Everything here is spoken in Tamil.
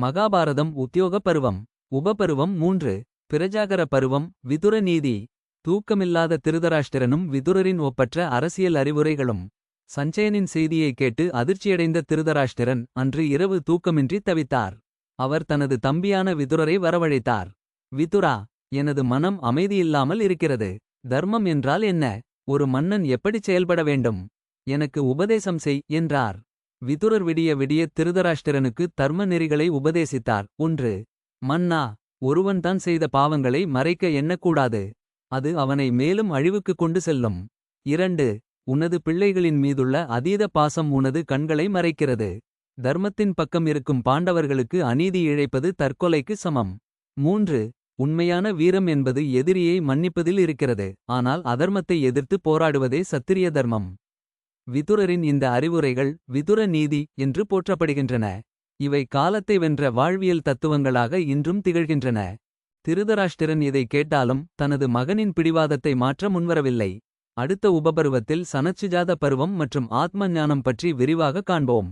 மகாபாரதம் உத்தியோக பருவம் உபபருவம் மூன்று. பிரஜாகர பருவம் விதுர நீதி. தூக்கமில்லாத திருதராஷ்டிரனும் விதுரரின் ஒப்பற்ற அரசியல் அறிவுரைகளும். சஞ்சயனின் செய்தியைக் கேட்டு அதிர்ச்சியடைந்த திருதராஷ்டிரன் அன்று இரவு தூக்கமின்றி தவித்தார். அவர் தனது தம்பியான விதுரரை வரவழைத்தார். விதுரா எனது மனம் அமைதியில்லாமல் இருக்கிறது. தர்மம் என்றால் என்ன? ஒரு மன்னன் எப்படிச் செயல்பட வேண்டும்? எனக்கு உபதேசம் செய் என்றார். விதுரர் விடிய விடிய திருதராஷ்டிரனுக்கு தர்ம நெறிகளை உபதேசித்தார். ஒன்று மன்னா ஒருவன்தான் செய்த பாவங்களை மறைக்க எண்ணக்கூடாது. அது அவனை மேலும் அழிவுக்கு கொண்டு செல்லும். இரண்டு உனது பிள்ளைகளின் மீதுள்ள அதீத பாசம் உனது கண்களை மறைக்கிறது. தர்மத்தின் பக்கம் இருக்கும் பாண்டவர்களுக்கு அநீதி இழைப்பது தற்கொலைக்கு சமம். மூன்று உண்மையான வீரம் என்பது எதிரியை மன்னிப்பதில் இருக்கிறது. ஆனால் அதர்மத்தை எதிர்த்து போராடுவதே சத்திரிய தர்மம். விதுரரின் இந்த அறிவுரைகள் விதுர நீதி என்று போற்றப்படுகின்றன. இவை காலத்தை வென்ற வாழ்வியல் தத்துவங்களாக இன்றும் திகழ்கின்றன. திருதராஷ்டிரன் இதை கேட்டாலும் தனது மகனின் பிடிவாதத்தை மாற்ற முன்வரவில்லை. அடுத்த உபபருவத்தில் சனச்சுஜாத பருவம் மற்றும் ஆத்ம ஞானம் பற்றி விரிவாக காண்போம்.